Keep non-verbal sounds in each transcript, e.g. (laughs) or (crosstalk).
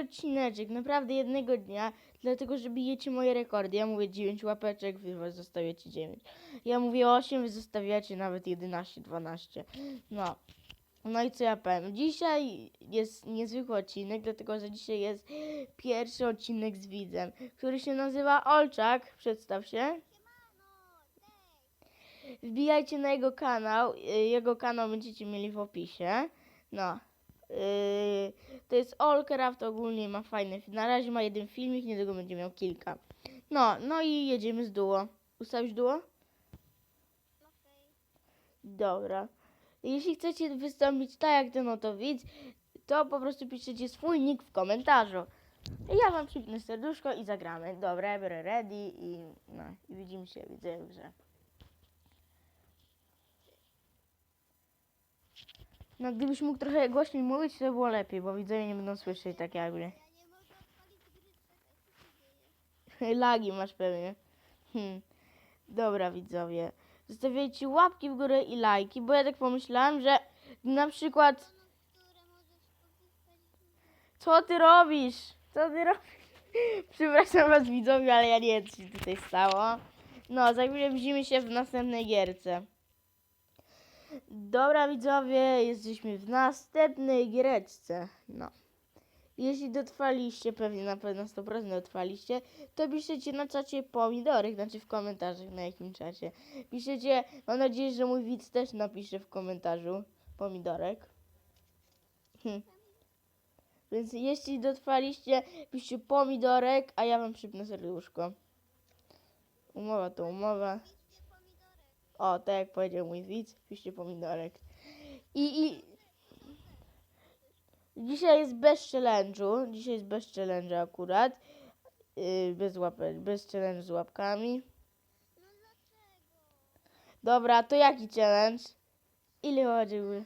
odcineczek, naprawdę jednego dnia, dlatego że bijecie moje rekordy. Ja mówię 9 łapeczek, wy zostawiacie 9. Ja mówię 8, wy zostawiacie nawet 11, 12. No. No i co ja powiem? Dzisiaj jest niezwykły odcinek, dlatego że dzisiaj jest pierwszy odcinek z widzem, który się nazywa Olczak. Przedstaw się. Wbijajcie na jego kanał. Jego kanał będziecie mieli w opisie. No. Yy, to jest Allcraft, ogólnie ma fajny. Na razie ma jeden filmik, niedługo będzie miał kilka. No, no i jedziemy z duo. Ustawisz duo? Dobra. Jeśli chcecie wystąpić tak jak ten oto widz, to po prostu piszecie swój nick w komentarzu. Ja wam przypnę serduszko i zagramy. Dobra, biorę ready i no, i widzimy się, widzę w grze. No gdybyś mógł trochę głośniej mówić, to by było lepiej, bo widzowie nie będą słyszeć tak jakby. (laughs) Lagi masz pewnie. Hmm. Dobra widzowie. Zostawiajcie łapki w górę i lajki, bo ja tak pomyślałem, że na przykład... Co ty robisz? Co ty robisz? (laughs) Przepraszam was widzowie, ale ja nie wiem co się tutaj stało. No, za się w następnej gierce. Dobra widzowie, jesteśmy w następnej giereczce. No. Jeśli dotrwaliście, pewnie na pewno 100% dotrwaliście, to piszecie na czacie pomidorek, znaczy w komentarzach na jakim czacie. Piszecie, mam nadzieję, że mój widz też napisze w komentarzu pomidorek. Hm. Więc jeśli dotrwaliście, piszcie pomidorek, a ja wam przypnę serduszko. Umowa to umowa. O, tak jak powiedział mój widz, piszcie pomidorek. I, i dzisiaj jest bez challenge'u. Dzisiaj jest bez challenge'u akurat. Yy, bez łapek, bez challenge z łapkami. Dobra, to jaki challenge? Ile chodziły?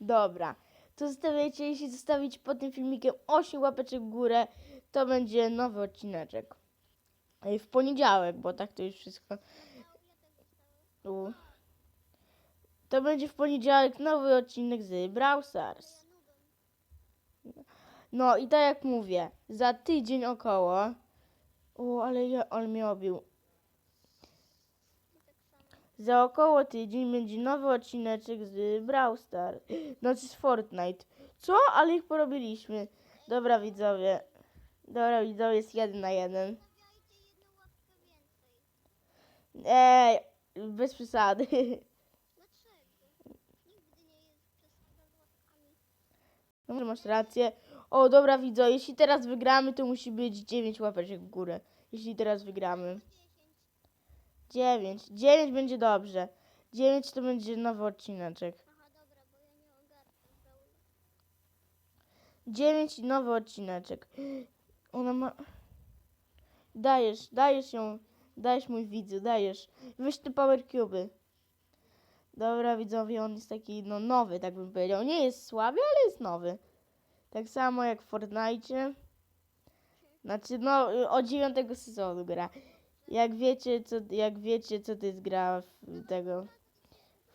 Dobra. To zostawiajcie, jeśli zostawić pod tym filmikiem 8 łapeczek w górę, to będzie nowy odcineczek. W poniedziałek, bo tak to już wszystko. To będzie w poniedziałek nowy odcinek z Brawl Stars. No i tak jak mówię, za tydzień około. O, ale ja, on mnie obił. Za około tydzień będzie nowy odcineczek z Brawl Stars. Znaczy z Fortnite. Co? Ale ich porobiliśmy. Dobra widzowie. Dobra widzowie, jest jeden na jeden. Ej, bez przesady. Dobrze, masz rację. O, dobra widzowie, jeśli teraz wygramy, to musi być 9 łapeczek w górę. Jeśli teraz wygramy. Dziesięć. 9. 9 będzie dobrze. 9 to będzie nowy odcineczek. Aha, dobra, bo ja nie ogarnę. Brawl. 9 i nowy odcineczek. Ona ma... Dajesz, dajesz ją. Dajesz mój widzu, dajesz. Weź te power cube. Dobra widzowie, on jest taki no nowy, tak bym powiedział. Nie jest słaby, ale jest nowy. Tak samo jak w Fortnite. Znaczy no od dziewiątego sezonu gra. Jak wiecie, co, jak wiecie, co to jest gra w tego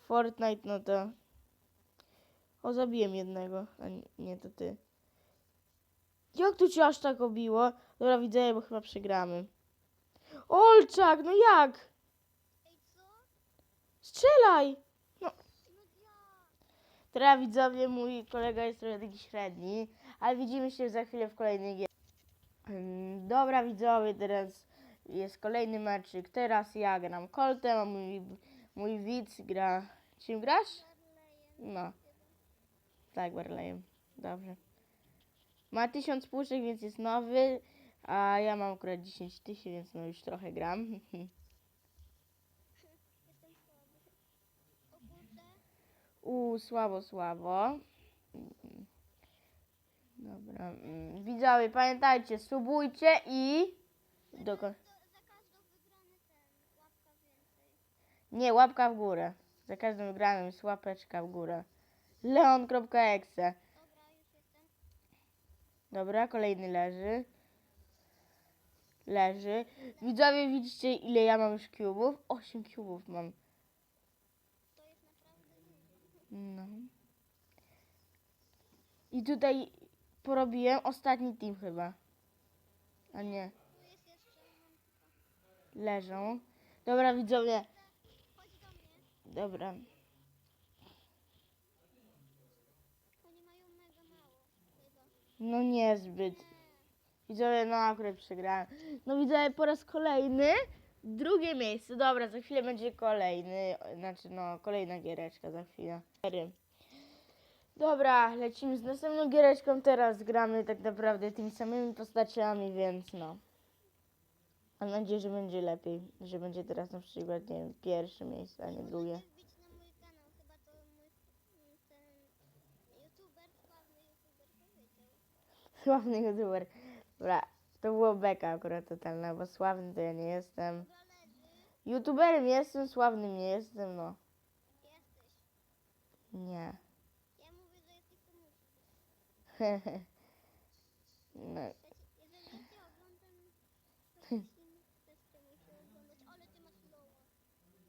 Fortnite, no to... O, zabiłem jednego, a nie to ty. Jak tu cię aż tak obiło? Dobra, widzę, bo chyba przegramy. Olczak, no jak? Strzelaj! No. Teraz widzowie, mój kolega jest trochę taki średni, ale widzimy się za chwilę w kolejnej gierze. Ym, Dobra widzowie, teraz jest kolejny meczyk. Teraz ja gram Coltem, a mój, mój widz gra... Czym grasz? No. Tak, Barleyem. Dobrze. Ma 1000 puszek, więc jest nowy, a ja mam akurat 10 tysięcy, więc no już trochę gram. Jestem słaby. O kurde. U, słabo, słabo. Dobra. mm, Widzowie, pamiętajcie, subujcie i... Doko... To za każdą wygrany ten. Łapka więcej. Nie, łapka w górę. Za każdym wygranym jest łapeczka w górę. Leon.exe. Dobra, już jestem. Dobra, kolejny leży. Leży. Widzowie, widzicie ile ja mam już kubów? 8 kubów mam. No. I tutaj porobiłem. Ostatni team chyba. A nie, leżą. Dobra, widzowie. Dobra. No niezbyt. Widzowie, no akurat przegrałem. No widzowie, po raz kolejny drugie miejsce. Dobra, za chwilę będzie kolejny, znaczy no, kolejna giereczka za chwilę. Dobra, lecimy z następną giereczką. Teraz gramy tak naprawdę tymi samymi postaciami, więc no. Mam nadzieję, że będzie lepiej. Że będzie teraz na przykład, nie wiem, pierwsze miejsce, a nie drugie. Mm. Sławny youtuber. Dobra, to było beka akurat totalna, bo sławny to ja nie jestem. YouTuberem jestem, sławnym nie jestem, no. Jesteś. Nie. Ja mówię, że jesteś no. (laughs)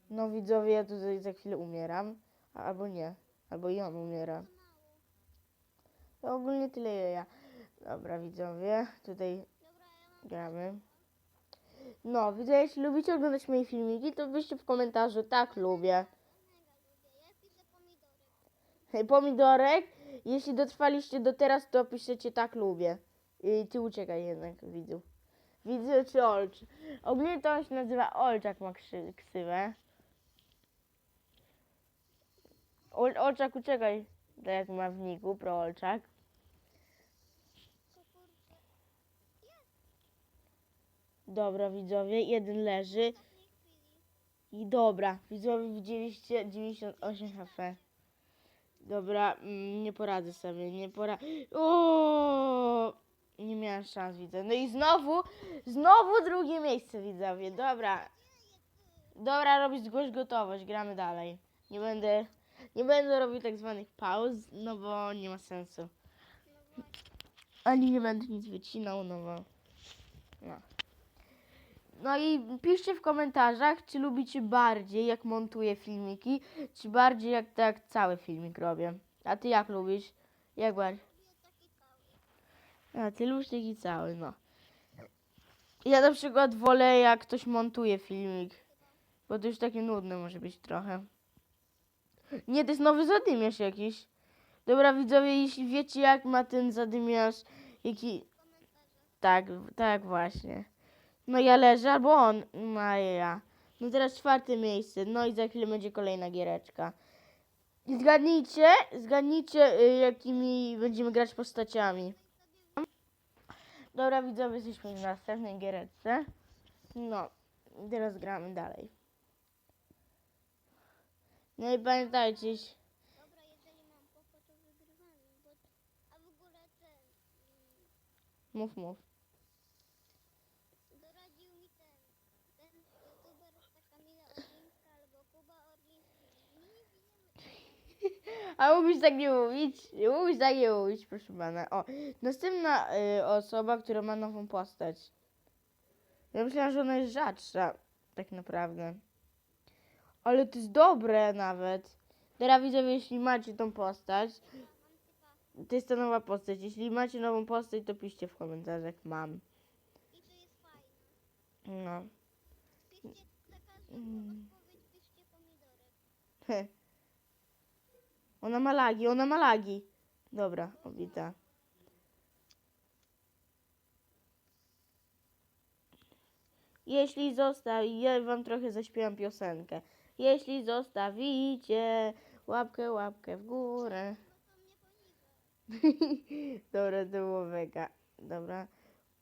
No widzowie, ja tutaj za chwilę umieram. Albo nie. Albo i on umiera. To ogólnie tyle ja. Dobra widzowie, tutaj gramy. No, widzowie, jeśli lubicie oglądać moje filmiki, to piszcie w komentarzu, tak lubię. piszę pomidorek. Jeśli dotrwaliście do teraz, to piszecie tak lubię. I ty uciekaj jednak, widzów. Widzę czy Olcz. Ogólnie to się nazywa Olczak, ma ksywę. Ol, Olczak, uciekaj. Tak jak ma w niku, pro Olczak. To kurczę. Dobra, widzowie, jeden leży. I dobra, widzowie, widzieliście 98 HP. Dobra, mm, nie poradzę sobie, nie poradzę. O! Nie miałem szans, widzę. No i znowu, znowu drugie miejsce, widzowie. Dobra. Dobra, robić zgłoś gotowość, gramy dalej. Nie będę, nie będę robił tak zwanych pauz, no bo nie ma sensu. Ani nie będę nic wycinał, no bo... No. No i piszcie w komentarzach, czy lubicie bardziej, jak montuję filmiki, czy bardziej, jak tak cały filmik robię. A ty jak lubisz? Jak bardziej? A ty lubisz taki cały, no. Ja na przykład wolę, jak ktoś montuje filmik, bo to już takie nudne może być trochę. Nie, to jest nowy zadymiarz jakiś. Dobra, widzowie, jeśli wiecie, jak ma ten zadymiarz, jaki... Tak, tak właśnie. No ja leżę, albo on. No ja. No teraz czwarte miejsce. No i za chwilę będzie kolejna giereczka. I zgadnijcie, zgadnijcie, y, jakimi będziemy grać postaciami. Dobra, widzowie, jesteśmy w następnej giereczce. No, teraz gramy dalej. No i pamiętajcie, Dobra, jeżeli mam poko, to wygrywamy. Bo... A w ogóle ten... mów, mów. Doradził mi ten... Ten youtuber, ta Kamila Orlińska albo Kuba Orliński. My nie wiemy. A mógłbyś tak nie mówić? Mógłbyś tak nie mówić, proszę pana. O, następna y, osoba, która ma nową postać. Ja myślałam, że ona jest rzadsza, tak naprawdę. Ale to jest dobre nawet. Teraz widzowie, jeśli macie tą postać, to jest ta nowa postać. Jeśli macie nową postać, to piszcie w komentarzach, mam. No. Piszcie za każdą odpowiedź, piszcie pomidorek. Ona ma lagi, ona ma lagi. Dobra, obita. Jeśli zostawi, ja wam trochę zaśpiewam piosenkę. Jeśli zostawicie łapkę, łapkę w górę. (laughs) Dobra, to było. Dobra.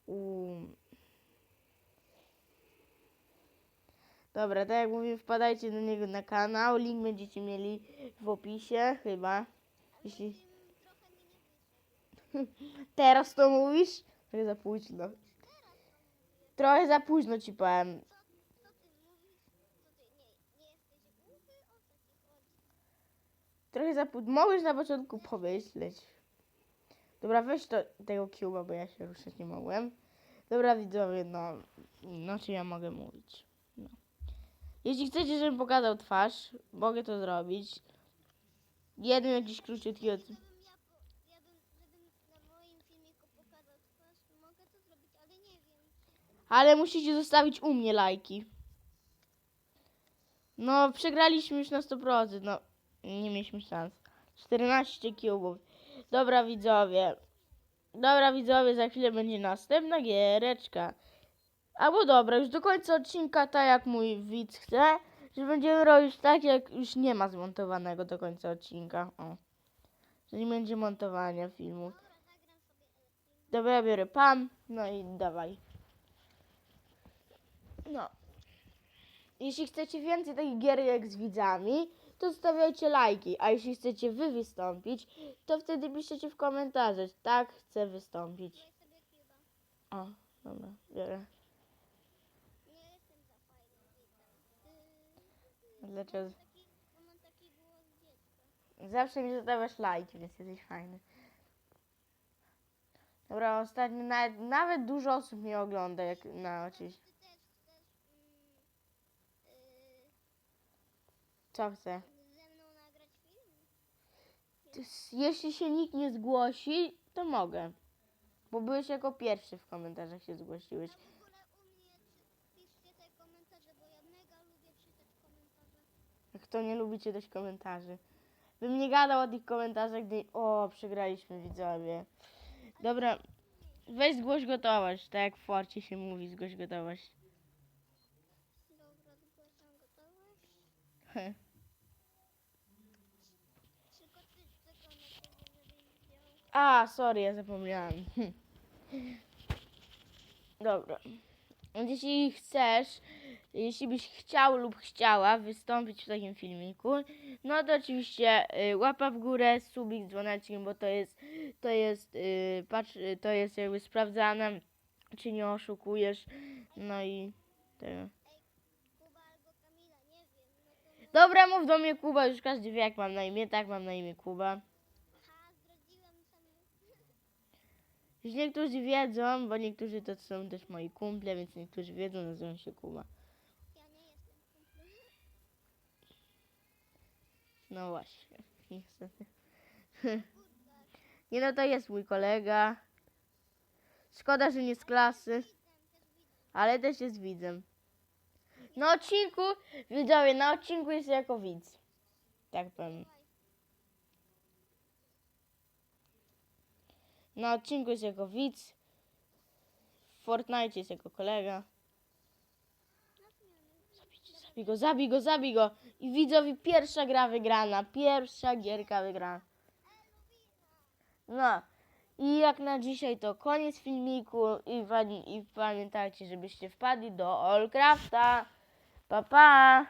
Um. Dobra, tak jak mówię, wpadajcie do niego na kanał. Link będziecie mieli w opisie, chyba. Jeśli (laughs) teraz to mówisz, trochę za późno. Trochę za późno ci powiem. Trochę za późno. Na początku pomyśleć. Dobra, weź to, tego cube'a, bo ja się ruszyć nie mogłem. Dobra, widzowie, no, no czy ja mogę mówić? Jeśli chcecie, żebym pokazał twarz, mogę to zrobić. Jeden jakiś króciutki od... Ale musicie zostawić u mnie lajki. No, przegraliśmy już na 100%. No, nie mieliśmy szans. 14 kubów. Dobra, widzowie. Dobra, widzowie, za chwilę będzie następna giereczka. Albo dobra, już do końca odcinka, tak jak mój widz chce, że będziemy robić tak, jak już nie ma zmontowanego do końca odcinka. O. Że nie będzie montowania filmów. Dobra, ja biorę pan, no i dawaj. No. Jeśli chcecie więcej takich gierek z widzami, to zostawiajcie lajki, a jeśli chcecie wy wystąpić, to wtedy piszecie w komentarzach, tak, chcę wystąpić. O, dobra, biorę. Nie jestem za fajnym widzem. Ty, Dlaczego? bo mam taki głos dziecka. Zawsze mi zostawiasz lajki, więc jesteś fajny. Dobra, ostatnio nawet, nawet dużo osób mnie ogląda, jak na oczywiście. Co chcę? ze mną nagrać film? Jeśli się nikt nie zgłosi, to mogę. Bo byłeś jako pierwszy w komentarzach się zgłosiłeś. A w ogóle u mnie czy, piszcie te komentarze, bo ja mega lubię czytać komentarze. Kto nie lubi czytać komentarzy. Bym nie gadał o tych komentarzach, gdy... O, przegraliśmy widzowie. Dobra, weź zgłoś gotowość, tak jak w Forcie się mówi, zgłoś gotowość. Dobra, zgłaszam gotowość. Heh. (laughs) Tylko ty tylko na ciebie, żebyś widział. A, sorry, ja zapomniałam. (laughs) Dobra. Jeśli chcesz, jeśli byś chciał lub chciała wystąpić w takim filmiku, no to oczywiście y, łapa w górę, subik dzwoneczkiem, bo to jest, to jest, y, patrz, y, to jest jakby sprawdzane, czy nie oszukujesz. No i tego. Dobra, mów do mnie Kuba, już każdy wie jak mam na imię, tak mam na imię Kuba. Już niektórzy wiedzą, bo niektórzy to są też moi kumple, więc niektórzy wiedzą, nazywam się Kuba. Ja nie jestem kumplem. No właśnie, (laughs) niestety. Nie no, to jest mój kolega. Szkoda, że nie z klasy, ale też jest widzem. Na odcinku, widzowie, na odcinku jest jako widz. Tak powiem. Na odcinku jest jako widz. W Fortnite jest jako kolega. Zabij go, zabij go, zabij go. I widzowie, pierwsza gra wygrana. Pierwsza gierka wygrana. No. I jak na dzisiaj to koniec filmiku. I, i pamiętajcie, żebyście wpadli do Allcrafta. Pa, pa.